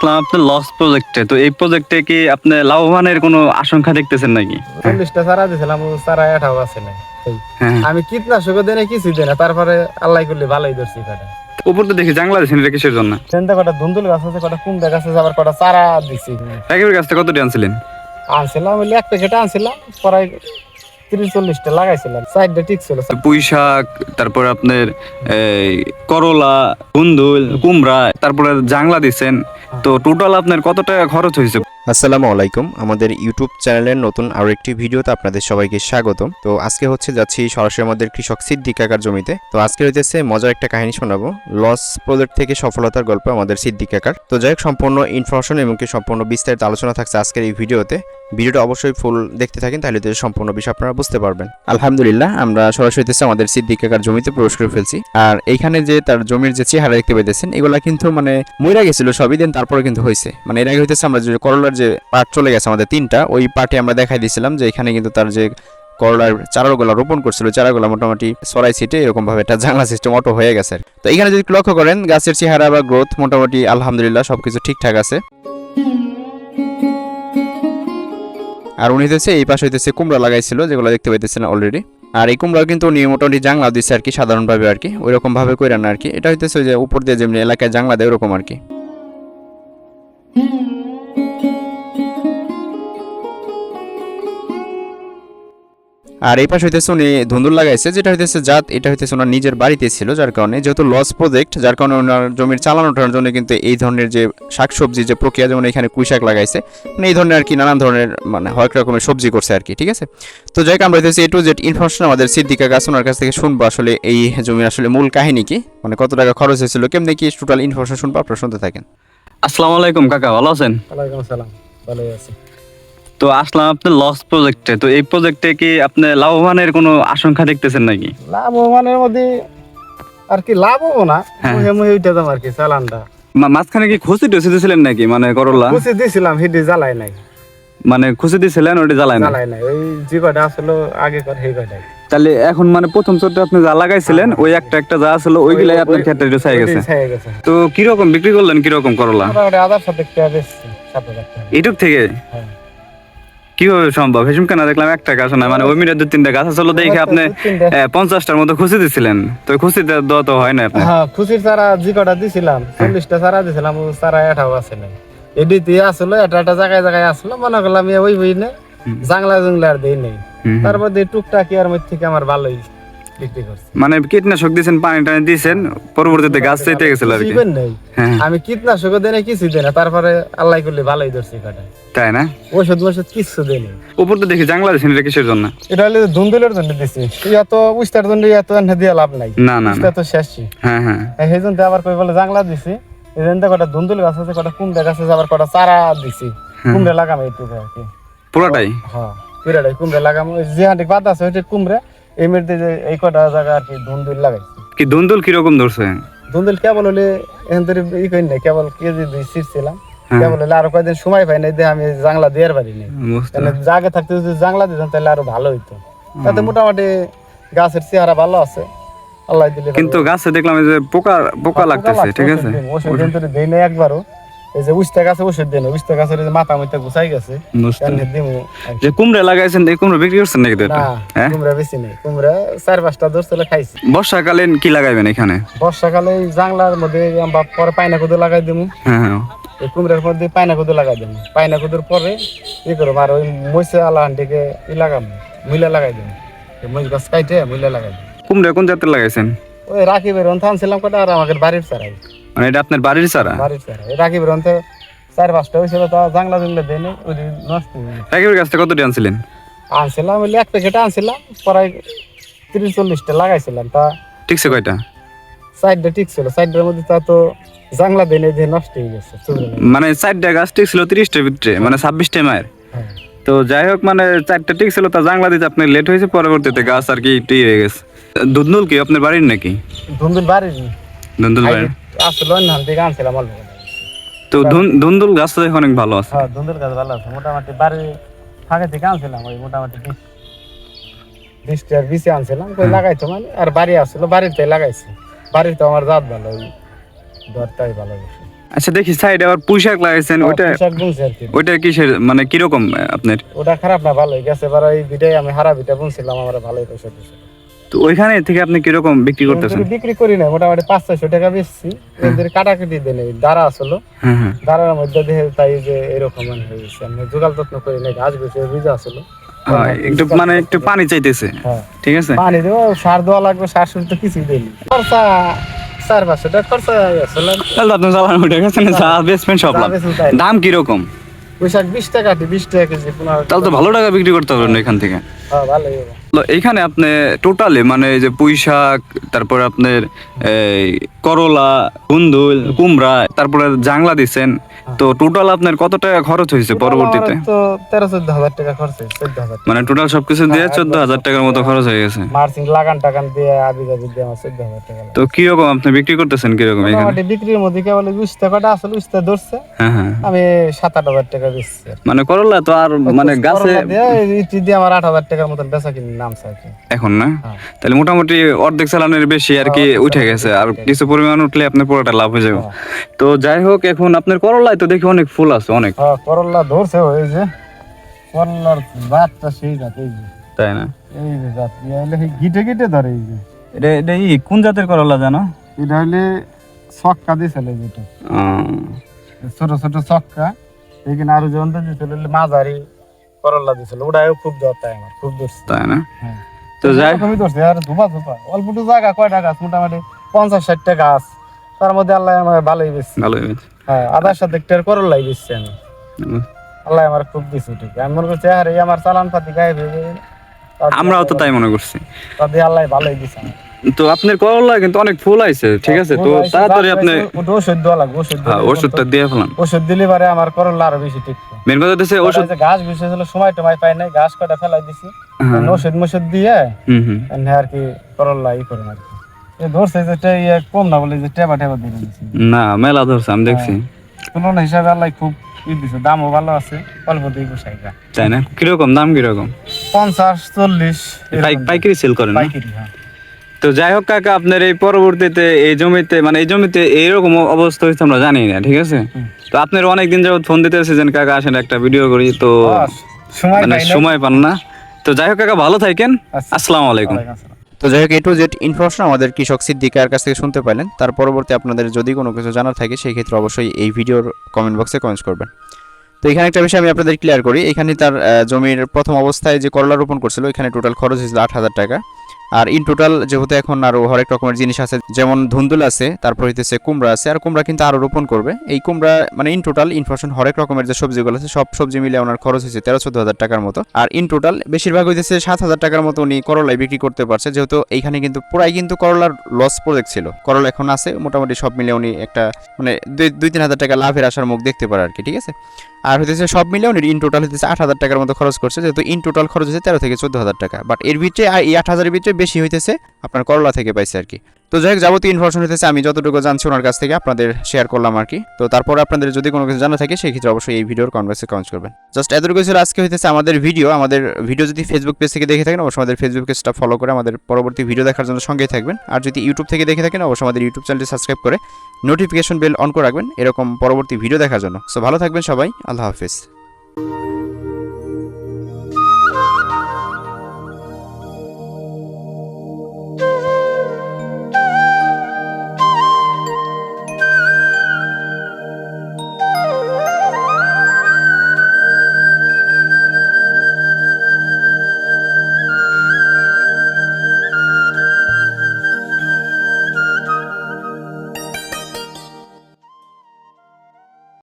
আসলাম আপনার লস প্রজেক্টে তো এই প্রজেক্টে কি আপনি লাভবানের কোনো আশঙ্কা দেখতেছেন নাকি? চল্লিশটা চারা দিয়েছিলাম চারা এটাও আছে না হ্যাঁ। আমি কীটনাশক দেনে কিছু দেয় না তারপরে আল্লাহ করলে ভালোই ধরছি উপর তো দেখি জাংলা দিয়েছেন এটা কিসের জন্য? সেনতে কটা ধুন্দুল গাছ আছে কটা কুমড়া গাছ আছে আবার কটা চারা দিছি। একেবারে গাছটা কত আনছিলেন? আনছিলাম ওই এক প্যাকেট আনছিলাম তিরিশ চল্লিশটা লাগাইছিলাম। সাইডটা ঠিক ছিল। পুঁই শাক তারপর আপনার এই, করলা কুন্দুল কুমড়া তারপরে জাংলা দিছেন। তো টোটাল আপনার কত টাকা খরচ হয়েছে? আসসালামু আলাইকুম। আমাদের ইউটিউব চ্যানেলের নতুন আরও একটি ভিডিওতে আপনাদের সবাইকে স্বাগত তো আজকে হচ্ছে যাচ্ছি সরাসরি আমাদের কৃষক সিদ্দিক কাকার জমিতে। তো আজকে হইতেছে মজার একটা কাহিনী শোনাবো। লস প্রজেক্ট থেকে সফলতার গল্প আমাদের সিদ্দিক কাকার। তো যাই হোক, সম্পূর্ণ ইনফরমেশন এবং কি সম্পূর্ণ বিস্তারিত আলোচনা থাকছে আজকের এই ভিডিওতে। ভিডিওটা অবশ্যই ফুল দেখতে থাকেন, তাহলে সম্পূর্ণ বিষয় আপনারা বুঝতে পারবেন। আলহামদুলিল্লাহ, আমরা সরাসরি আমাদের সিদ্দিক কাকার জমিতে প্রবেশ করে ফেলছি। আর এইখানে যে তার জমির যে চেহারা দেখতে পেতেছেন এগুলা কিন্তু মানে মইরা গেছিল সবই দিন তারপরে কিন্তু হয়েছে মানে এর আগে হইতেছে আমরা যে করলার যে পার্ট চলে গেছে আমাদের তিনটা, ওই পার্টে আমরা দেখাই দিয়েছিলাম যে এখানে কিন্তু তার যে করলার চারাগুলা রোপণ করছিল, চারাগুলা মোটামুটি সরাই সিটে এরকম ভাবে একটা জানলা সিস্টেম অটো হয়ে গেছে তো এখানে যদি লক্ষ্য করেন, গাছের চেহারা বা গ্রোথ মোটামুটি আলহামদুলিল্লাহ সবকিছু ঠিকঠাক আছে। আর উনি হইতেছে, এই পাশে হইতেছে কুমড়া লাগাইছিল, যেগুলো দেখতে পাইতেছেন অলরেডি আর এই কুমড়া কিন্তু উনি মোটামুটি জাংলা দিচ্ছে আর কি, সাধারণভাবে আর কি ওই রকম ভাবে কইরা না আর কি। এটা হইতেছে যে উপর দিয়ে যেমনি এলাকায় জাংলা দেয় ওরকম আর কি। আর এই পাশে হইতেছে উনি ধুন্দুল লাগাইছে যেটা হইতেছে জাত এটা হইতেছে ওনার নিজের বাড়িতে ছিল যার কারণে যেহেতু লস প্রজেক্ট যার কারণে ওনার জমির চালানোটার জন্য কিন্তু এই ধরনের যে শাকসবজি যে প্রক্রিয়া যেমন এখানে কুই শাক লাগাইছে মানে এই ধরনের আর কি নানান ধরনের মানে হরেক রকমের সবজি করছে আর কি ঠিক আছে? তো যাই হোক আমরা হইতেছে এ টু জেড ইনফরমেশন আমাদের সিদ্দিকা গাছ ওনার কাছ থেকে শুনব আসলে এই জমির আসলে মূল কাহিনী কি মানে কত টাকা খরচ হয়েছিল কেমনি কি টোটাল ইনফরমেশন শুনব আপনারা শুনতে থাকেন। আসসালামু আলাইকুম কাকা ভালো আছেন? ওয়ালাইকুম আসসালাম ভালোই আছে। তো আসলাম আপনার লস প্রজেক্টে তো এই প্রজেক্টে কি আপনি লাভবানের কোনো আশঙ্কা দেখতেছেন নাকি? লাভবানের মধ্যে আর কি লাভ হব না। হ্যাঁ। মুহে মুহে উঠে দাম আর কি চালানটা। মাঝখানে কি খুশি টুসি দিয়েছিলেন নাকি? মানে করলা? কুচি দিয়েছিলাম হিডি জ্বালাই নাই। মানে খুশি দিয়েছিলেন ওটা জ্বালায় না জ্বালাই নাই। ওই যে কটা আসলো আগে কর সেই কটাই তাহলে এখন মানে প্রথম চোরটা আপনি যা লাগাইছিলেন ওই একটা একটা যা ছিল ওইগুলাই আপনার ক্ষেত্রে ওইটাই ছায়া গেছে। তো কীরকম বিক্রি করলেন কীরকম করলা? আধার সাথে একটা এটুক থেকে? হ্যাঁ। কীভাবে সম্ভব? হেসুম কেনা দেখলাম একটা গাছ না মানে ওই মিনে দু তিনটা গাছ আসলে দেখে আপনি পঞ্চাশটার মতো খুশি দিছিলেন। তো খুশি দেওয়া তো হয় না আপনি হ্যাঁ খুশির চারা যে কটা দিছিলাম চল্লিশটা চারা দিছিলাম সারা চারা এটাও আছে না এডিতে আসলো এটা একটা জায়গায় জায়গায় আসলো মনে করলাম ওই বই না জাংলা জুংলা আর দেই নেই। তারপর দিয়ে টুকটাক ইয়ার মধ্যে থেকে আমার ভালোই মানে কীটনাশক দিয়েছেন পানি টানি দিয়েছেন পরবর্তীতে গাছ চাইতে গেছিল আর কি। হ্যাঁ। আমি কীটনাশক দেয় না কিছু দেয় না। তারপরে আল্লাহ করলে ভালোই ধরছি কাটা। তাই না? ওষুধ ওষুধ কিছু দেয় না উপর তো দেখি জাংলা দিয়েছেন এটা কিসের জন্য? এটা হলে ধুন্দুলের জন্য উস্তার জন্য এনে দিয়ে লাভ নাই। না না উস্তা তো শেষই। হ্যাঁ হ্যাঁ। সেই জন্য আবার কই বলে জাংলা দিছি। কটা ধুন্দুল গাছ আছে কটা কুমড়া গাছ আছে আবার কটা চারা দিছি। কুমড়া লাগাম এইটুকু আর কি। পুরোটাই? হ্যাঁ কুমড়া লাগাম। যে হাঁটি বাদ আছে ওইটা কুমড়া। এই মেয়েতে যে এই কটা জায়গা আর কি ধুন্দুল লাগাইছি। কি দুন্দুল কীরকম ধরছে? ধুন্দুল কেবল হলে এখান থেকে ই করি নাই কেবল কেজি দুই ছিটছিলাম। হ্যাঁ। কেবল হলে আরও কয়েকদিন সময় পাই নাই দিয়ে আমি জাংলা দিয়ে পারি নাই। মানে জাগে থাকতে যদি জাংলা দিতাম তাহলে আরও ভালো হইতো। তাতে মোটামুটি গাছের চেহারা ভালো আছে। আল্লাহ দিলে কিন্তু গাছে দেখলাম যে পোকা পোকা লাগতেছে ঠিক আছে? ওষুধ দেই নাই একবারও। এই যে উস্তা গাছে ওষুধ দেন উস্তা গাছের যে মাথা মধ্যে গুছাই গেছে। যে কুমড়া লাগাইছেন এই কুমড়া বিক্রি করছেন নাকি না হ্যাঁ? কুমড়া বেশি নেই। কুমড়া চার পাঁচটা ধরছিল খাইছি। বর্ষাকালীন কি লাগাইবেন এখানে? বর্ষাকালে জাংলার মধ্যে আমরা পরে পায়না কুদু লাগাই দিমু। হ্যাঁ হ্যাঁ। এই কুমড়ার মধ্যে পায়না কুদু লাগাই দিমু। পায়না কুদুর পরে ই করব আর ওই মইসে আলা হান্ডিকে ই লাগাম মুইলা লাগাই এই মইস গাছ কাইটে মুইলা লাগাই দিমু। কুমড়া কোন জাতের লাগাইছেন? ওই রাকিবের অন্থ আনছিলাম কটা আর আমাদের বাড়ির চারাই। মানে এটা আপনার বাড়ির চারা? বাড়ির চারা। এই রাকিবের অন্থ চার পাঁচটা হয়েছিল তা জাংলা জুংলা দেয় নাই ওই নষ্ট। রাকিবের গাছটা কত আনছিলেন? আনছিলাম ওই এক প্যাকেট আনছিলাম প্রায় তিরিশ চল্লিশটা লাগাইছিলাম তা ঠিকছে কয়টা? সাইডটা ঠিক ছিল সাইডের মধ্যে তা তো জাংলা দেয় দিয়ে নষ্ট হয়ে গেছে মানে চারটা গাছ ঠিক ছিল তিরিশটার ভিতরে মানে ছাব্বিশটা মায়ের। হ্যাঁ। তো যাই হোক মানে চারটা ঠিক ছিল তা জাংলা দিতে আপনার লেট হয়েছে পরবর্তীতে গাছ আর কি ইয়ে হয়ে গেছে। দুধনুল কি আপনার বাড়ির নাকি? ধুন্দুল বাড়ির। ধুন্দুল বাড়ির। আসলে অন্য থেকে আনছিলাম অল্প তো ধুন্দুল গাছটা দেখে অনেক ভালো আছে। হ্যাঁ ধুন্দুল গাছ ভালো আছে। মোটামুটি বাড়ির ফাঁকে থেকে আনছিলাম ওই মোটামুটি বিশ বিশটার বিশে আনছিলাম। কই লাগাইতো মানে আর বাড়ি আসলো বাড়িতে লাগাইছি। বাড়িতে আমার জাত ভালো ওই দরটাই ভালো গেছে আচ্ছা দেখি সাইডে আবার পুঁইশাক লাগাইছেন আর কি। ওইটা কিসের মানে কীরকম আপনার? ওটা খারাপ না ভালোই গেছে। এবার ওই বিটাই আমি হারা বিটা বুনছিলাম আমার ভালোই পয়সা দিয়েছে তো ওইখানে থেকে আপনি কীরকম বিক্রি করতেছেন? বিক্রি করি না মোটামুটি পাঁচ ছয়শো টাকা বেচছি। এদের কাটাকাটি দেয় নেই দাঁড়া আসলো। হ্যাঁ হ্যাঁ। দাঁড়ার মধ্যে দেখে তাই যে এরকম মানে হয়ে গেছে আমি যোগাল যত্ন করি না গাছ আসলো। একটু মানে একটু পানি চাইতেছে। হ্যাঁ। ঠিক আছে? পানি দেবো সার দেওয়া লাগবে সার সুর তো কিছুই দেয়নি খরচা চার পাঁচশো টাকা খরচা আসলে তাহলে আপনি চালান উঠে গেছেন চা বেচবেন সব দাম কীরকম? পোশাক বিশ টাকা বিশ টাকা কেজি তাহলে তো ভালো টাকা বিক্রি করতে পারবেন এখান থেকে। হ্যাঁ এইখানে আপনি টোটালি মানে এই যে পুঁই শাক তারপরে আপনার করলা কুন্দুল কুমড়া তারপরে জাংলা দিছেন তো টোটাল আপনার কত টাকা খরচ হয়েছে পরবর্তীতে? তেরো চোদ্দ হাজার টাকা খরচ হয়েছে টাকা। মানে টোটাল সবকিছু দিয়ে হ্যাঁ, চোদ্দ হাজার টাকার মতো খরচ হয়ে গেছে। মার্চিং লাগান টাকান দিয়ে আবি যাবি দিয়ে আমার চোদ্দ হাজার টাকা তো কীরকম আপনি বিক্রি করতেছেন কীরকম এখানে? বিক্রির মধ্যে কেবল উস্তে কটা আসলে উস্তে ধরছে। হ্যাঁ হ্যাঁ। আমি সাত আট হাজার টাকা কি। মানে করলা তো আর মানে গাছে দিয়ে আমার আট হাজার টাকার মতন বেচা কিনি নামছে আর কি। এখন না? হ্যাঁ। তাহলে মোটামুটি অর্ধেক চালানের বেশি আর কি উঠে গেছে। আর কিছু পরিমাণ উঠলে আপনার পুরোটা লাভ হয়ে যাবে। হ্যাঁ। তো যাই হোক এখন আপনার করলায় তো দেখি অনেক ফুল আছে অনেক। হ্যাঁ করলা ধরছে ওই যে করলার জাতটা সেই জাত এই যে। তাই না? এই যে জাত হলে গিটে গিটে ধরে এই যে। এটা এটা ই কোন জাতের করলা জানো? এটা হলে ছক্কা দিয়েছিল যেটা। ছোট ছোট ছক্কা এখানে আরও দিয়েছিল হলে মাঝারি। করলা দিয়েছিল ওটাও খুব দরকার আমার খুব তাই না? হ্যাঁ। তো যাই। এরকমই ধরছে আর ধোপা ধোপা। অল্প জায়গা কয়টা গাছ? মোটামুটি পঞ্চাশ ষাটটা গাছ। তার মধ্যে আল্লাহ আমার ভালোই বেশি ভালোই হয়েছে। হ্যাঁ আধার সাথে একটার করলাই বেশি আমি। আল্লাহ আমার খুব দিছে ঠিক আমি মনে করছি আরে আমার চালান পাতি গায়ে আমরাও তো তাই মনে করছি। তাদের আল্লাহ ভালোই দিছে আমার। তো আপনার করলা কিন্তু অনেক ফুল আইছে ঠিক আছে? তো তাড়াতাড়ি আপনি ওষুধ দেওয়া লাগবে ওষুধ হ্যাঁ, ওষুধটা দিয়ে ফেলান। ওষুধ দিলে পারে আমার করলা আরও বেশি টিকবে মেন কথা হচ্ছে ওষুধ গাছ বিশেষ সময় টমাই পাই নাই গাছ কটা ফেলাই দিছি। হ্যাঁ। ওষুধ মষুধ দিয়ে হুম হুম। আর কি করলা ই করে এ ধরছে যে টে ইয়ে কম না বলে যে টেবা টেবা দিয়ে দিছি। না মেলা ধরছে আমি দেখছি। তুলন হিসাবে আল্লাহ খুব ই দিছে দামও ভালো আছে অল্প দিয়ে গুছাই তাই না? কীরকম দাম কীরকম? পঞ্চাশ চল্লিশ। পাইকারি সেল করেন না? পাইকারি হ্যাঁ। তো যাই হোক কাকা আপনার এই পরবর্তীতে এই জমিতে মানে এই জমিতে এইরকম অবস্থা হয়েছে আমরা জানি না ঠিক আছে? তো আপনার অনেকদিন যাবত ফোন দিতে এসেছেন কাকা আসেন একটা ভিডিও করি তো সময় মানে সময় পান না। তো যাই হোক কাকা ভালো থাকেন। আচ্ছা। আসসালামু আলাইকুম। তো যাই হোক এ টু জেড ইনফরমেশন আমাদের কৃষক সিদ্দিকার কাছ থেকে শুনতে পাইলেন তার পরবর্তী আপনাদের যদি কোনো কিছু জানার থাকে সেই ক্ষেত্রে অবশ্যই এই ভিডিওর কমেন্ট বক্সে কমেন্ট করবেন। তো এখানে একটা বিষয় আমি আপনাদের ক্লিয়ার করি। এখানে তার জমির প্রথম অবস্থায় যে করলা রোপণ করছিল এখানে টোটাল খরচ হয়েছিল আট হাজার টাকা। আর ইন টোটাল যেহেতু এখন আরও হরেক রকমের জিনিস আছে, যেমন ধুন্দুল আছে, তারপর হইতেছে কুমড়া আছে, আর কুমড়া কিন্তু আরও রোপণ করবে। এই কুমড়া মানে ইন টোটাল ইনফরমেশন হরেক রকমের যে সবজিগুলো আছে, সব সবজি মিলে ওনার খরচ হয়েছে তেরো চোদ্দ হাজার টাকার মতো। আর ইন টোটাল বেশিরভাগ হইতেছে সাত হাজার টাকার মতো উনি করলাই বিক্রি করতে পারছে, যেহেতু এইখানে কিন্তু পুরাই কিন্তু করলার লস প্রজেক্ট ছিল। করলা এখন আছে, মোটামুটি সব মিলে উনি একটা মানে দুই দুই, তিন হাজার টাকা লাভের আসার মুখ দেখতে পারে আর কি, ঠিক আছে? আর হইতেছে সব মিলে উনি ইন টোটাল হইতেছে আট হাজার টাকার মতো খরচ করছে, যেহেতু ইন টোটাল খরচ হচ্ছে তেরো থেকে চোদ্দ হাজার টাকা। বাট এর ভিতরে এই আট হাজারের ভিতরে বেশি হইতেছে আপনার করলা থেকে পাইছে আর কি। তো যাই হোক, যাবতীয় ইনফরমেশন হইতেছে, আমি যতটুকু জানছি ওনার কাছ থেকে, আপনাদের শেয়ার করলাম আর কি। তো তারপরে আপনাদের যদি কোনো কিছু জানা থাকে, সেই ক্ষেত্রে অবশ্যই এই ভিডিওর কনভার্সে কমেন্ট করবেন। জাস্ট এতটুকু ছিল আজকে হইতেছে আমাদের ভিডিও আমাদের ভিডিও যদি ফেসবুক পেজ থেকে দেখে থাকেন, অবশ্যই আমাদের ফেসবুক পেজটা ফলো করে আমাদের পরবর্তী ভিডিও দেখার জন্য সঙ্গেই থাকবেন। আর যদি ইউটিউব থেকে দেখে থাকেন, অবশ্যই আমাদের ইউটিউব চ্যানেলটি সাবস্ক্রাইব করে নোটিফিকেশন বেল অন করে রাখবেন, এরকম পরবর্তী ভিডিও দেখার জন্য। সো ভালো থাকবেন সবাই, আল্লাহ হাফিজ।